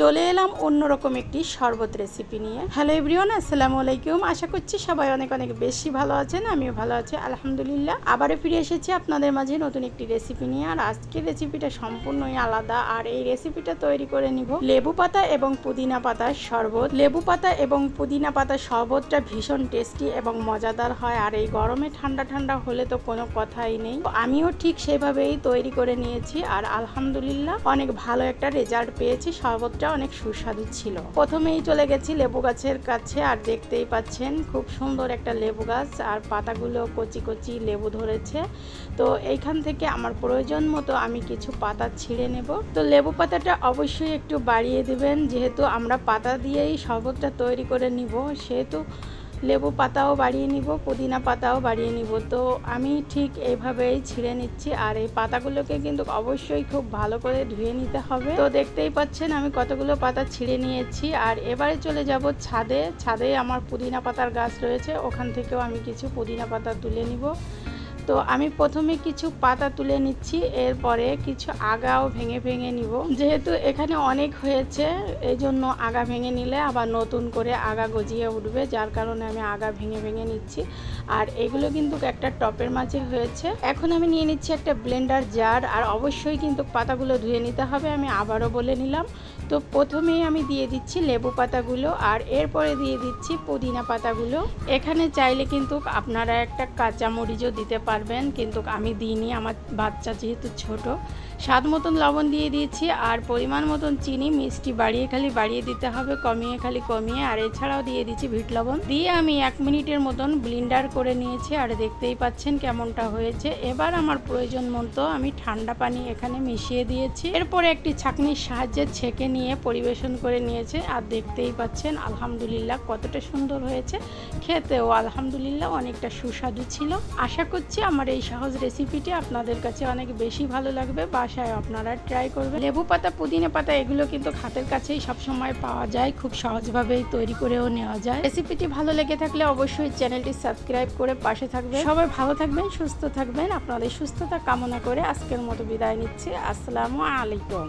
চলে এলাম অন্যরকম একটি শরবত রেসিপি নিয়ে। হ্যালো এভরিওয়ান আসসালামু আলাইকুম। আশা করছি সবাই অনেক অনেক বেশি ভালো আছেন, আমিও ভালো আছি, আলহামদুলিল্লাহ। আবারও ফিরে এসেছি আপনাদের মাঝে নতুন একটি রেসিপি নিয়ে। আর আজকের রেসিপিটা সম্পূর্ণই আলাদা। আর এই রেসিপিটা তৈরি করে নিব লেবু পাতা এবং পুদিনা পাতার শরবত। লেবু পাতা এবং পুদিনা পাতার শরবতটা ভীষণ টেস্টি এবং মজাদার হয়। আর এই গরমে ঠান্ডা ঠান্ডা হলে তো কোনো কথাই নেই। আমিও ঠিক সেভাবেই তৈরি করে নিয়েছি। আর আলহামদুলিল্লাহ অনেক ভালো একটা রেজাল্ট পেয়েছি শরবতটা। অনেক সুস্বাদু ছিল। প্রথমেই চলে গেছি লেবু গাছের কাছে আর দেখতেই পাচ্ছেন খুব সুন্দর একটা লেবু গাছ আর পাতাগুলো কচি কচি লেবু ধরেছে। তো এইখান থেকে আমার প্রয়োজন মতো আমি কিছু পাতা ছিঁড়ে নেব। তো লেবু পাতাটা অবশ্যই একটু বাড়িয়ে দেবেন, যেহেতু আমরা পাতা দিয়েই শরবতটা তৈরি করে নিব, সেহেতু লেবু পাতাও বাড়িয়ে নিব, পুদিনা পাতাও বাড়িয়ে নিব। তো আমি ঠিক এইভাবেই ছিঁড়ে নিচ্ছি আর এই পাতাগুলোকে কিন্তু অবশ্যই খুব ভালো করে ধুয়ে নিতে হবে। তো দেখতেই পাচ্ছেন আমি কতগুলো পাতা ছিঁড়ে নিয়েছি আর এবারে চলে যাব ছাদে। ছাদে আমার পুদিনা পাতার গাছ রয়েছে, ওখান থেকেও আমি কিছু পুদিনা পাতা তুলে নিব। তো আমি প্রথমে কিছু পাতা তুলে নিচ্ছি, এরপরে কিছু আগাও ভেঙে ভেঙে নিব। যেহেতু এখানে অনেক হয়েছে এই জন্য আগা ভেঙে নিলে আবার নতুন করে আগা গজিয়ে উঠবে, যার কারণে আমি আগা ভেঙে ভেঙে নিচ্ছি। আর এগুলো কিন্তু একটা টপের মাঝে হয়েছে। এখন আমি নিয়ে নিচ্ছি একটা ব্লেন্ডার জার, আর অবশ্যই কিন্তু পাতাগুলো ধুয়ে নিতে হবে, আমি আবারও বলে নিলাম। তো প্রথমেই আমি দিয়ে দিচ্ছি লেবু পাতাগুলো, আর এরপরে দিয়ে দিচ্ছি পুদিনা পাতাগুলো। এখানে চাইলে কিন্তু আপনারা একটা কাঁচামরিচও দিতে দিতে পারবেন কিন্তু আমি দিইনি। আমার বাচ্চা যেহেতু ছোট স্বাদ মতন লবণ দিয়ে দিয়েছি আর পরিমাণ মতন চিনি, মিষ্টি বাড়িয়ে খালি বাড়িয়ে দিতে হবে, কমিয়ে খালি কমিয়ে। আর এছাড়াও দিয়ে দিচ্ছি ভিট লবণ। দিয়ে আমি এক মিনিটের মতন ব্লিন্ডার করে নিয়েছি আর দেখতেই পাচ্ছেন কেমনটা হয়েছে। এবার আমার প্রয়োজন মতো আমি ঠান্ডা পানি এখানে মিশিয়ে দিয়েছি। এরপরে একটি ছাঁকনির সাহায্যে ছেঁকে নিয়ে পরিবেশন করে নিয়েছে আর দেখতেই পাচ্ছেন আলহামদুলিল্লাহ কতটা সুন্দর হয়েছে। খেতেও আলহামদুলিল্লাহ অনেকটা সুস্বাদু ছিল। আশা করছি আমার এই সহজ রেসিপিটি আপনাদের কাছে অনেক বেশি ভালো লাগবে বাসায় আপনারা ট্রাই করবেন। লেবু পাতা, পুদিনা পাতা, এগুলো কিন্তু হাতের কাছেই সবসময় পাওয়া যায়, খুব সহজভাবেই তৈরি করেও নেওয়া যায়। রেসিপিটি ভালো লেগে থাকলে অবশ্যই চ্যানেলটি সাবস্ক্রাইব করে পাশে থাকবেন। সবাই ভালো থাকবেন, সুস্থ থাকবেন। আপনাদের সুস্থতা কামনা করে আজকের মতো বিদায় নিচ্ছি। আসসালামু আলাইকুম।